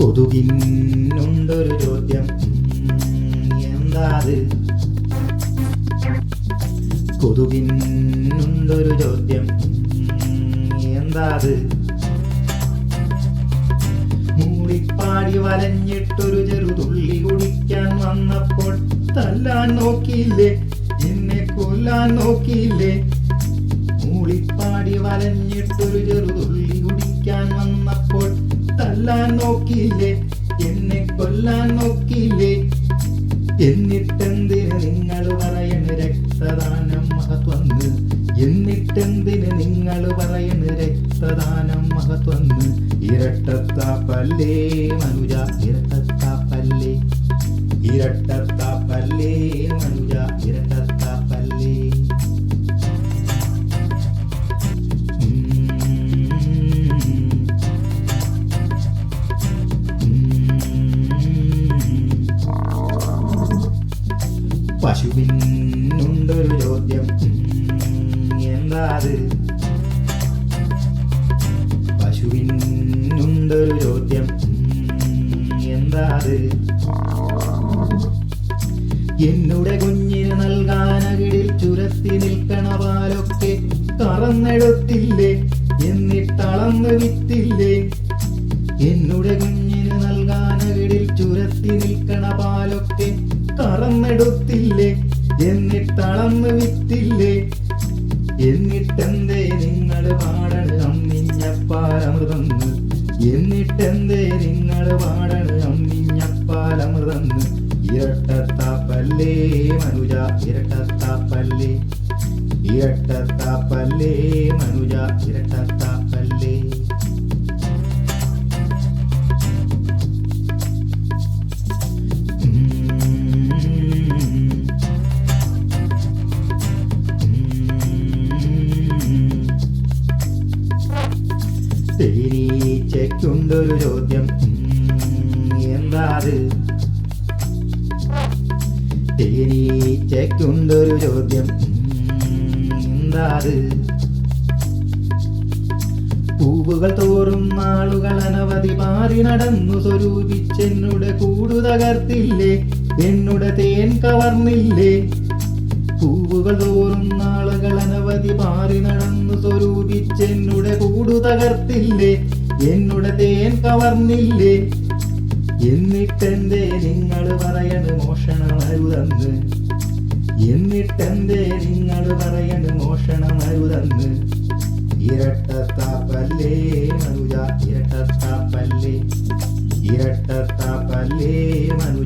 കൊതുകിനുണ്ടൊരു ചോദ്യം. എന്താത്? കൊതുകിന്നുണ്ടൊരു ചോദ്യം. എന്താത്? മൂളിപ്പാടി വലഞ്ഞിട്ടൊരു ചെറുതുള്ളി കുടിക്കാൻ വന്നപ്പോൾ തല്ലാൻ നോക്കിയില്ലേ? എന്നെ കൊല്ലാൻ നോക്കിയില്ലേ? മൂളിപ്പാടി വലഞ്ഞിട്ടൊരു ചെറുതുള്ളി എന്നിട്ടെന്തിന് നിങ്ങൾ പറയുന്ന രക്തദാനം മഹത്വന്ന് എന്നിട്ടെന്തിന് നിങ്ങൾ പറയുന്ന രക്തദാനം മഹത്വന്ന് ഇരട്ടത്താപ്പല്ലേ മനുജ ഇരട്ടത്താപ്പല്ലേ? ഇരട്ടത്താപ്പല്ലേ പശുവിനുണ്ടൊരു ചോദ്യം എന്താത് പശുവിനുണ്ടൊരു ചോദ്യം എന്താത് എന്നുടെ കുഞ്ഞിന് നൽകാനകിടിൽ ചുരത്തി നിൽക്കണ പാലൊക്കെ കറന്നെടുത്തില്ലേ എന്നിട്ടളന്ന് വിത്തില്ലേ? എന്നുടെ കുഞ്ഞിന് നൽകാനകിടിൽ ചുരത്തി നിൽക്കണ എന്നിട്ടളന്ന് വിത്തില്ലേ എന്നിട്ടെന്തേ നിങ്ങൾ പാടണ് അമ്മിഞ്ഞപ്പാലമൃതന്ന് എന്നിട്ടെന്തേ നിങ്ങൾ പാടണ് അമ്മിഞ്ഞപ്പാലമൃതന്ന് ഇരട്ടത്താപ്പല്ലേ മനുജ ഇരട്ടത്താപ്പല്ലേ? ഇരട്ടത്താപ്പല്ലേ മനുജ ഇരട്ടത്താപ്പല്ലേ തേനീച്ചയ്ക്കുണ്ടൊരു ചോദ്യം. എന്താത്? തേനീച്ചയ്ക്കുണ്ടൊരു ചോദ്യം. എന്താത്? പൂവുകൾ തോറും നാളുകൾ അനവധി മാറി നടന്നു സ്വരൂപിച്ചെന്നുടെ കൂടു തകർത്തില്ലേ? എന്നുടെ തേൻ കവർന്നില്ലേ? പൂവുകൾ തോറും നാളുകൾ അനവധി മാറി നടന്നു സ്വരൂപിച്ചെന്നുടെ കൂടു തകർത്തില്ലേ? എന്നുടെ തേൻ കവർന്നില്ലേ? എന്നിട്ടെന്തേ നിങ്ങൾ പറയണ മോഷണമരുതന്ന്? എന്നിട്ടെന്തേ നിങ്ങൾ പറയണ മോഷണമരുതന്ന്? ഇരട്ടത്താപ്പല്ലേ മനുജ ഇരട്ടത്താപ്പല്ലേ? ഇരട്ടത്താപ്പല്ലേ മനുജ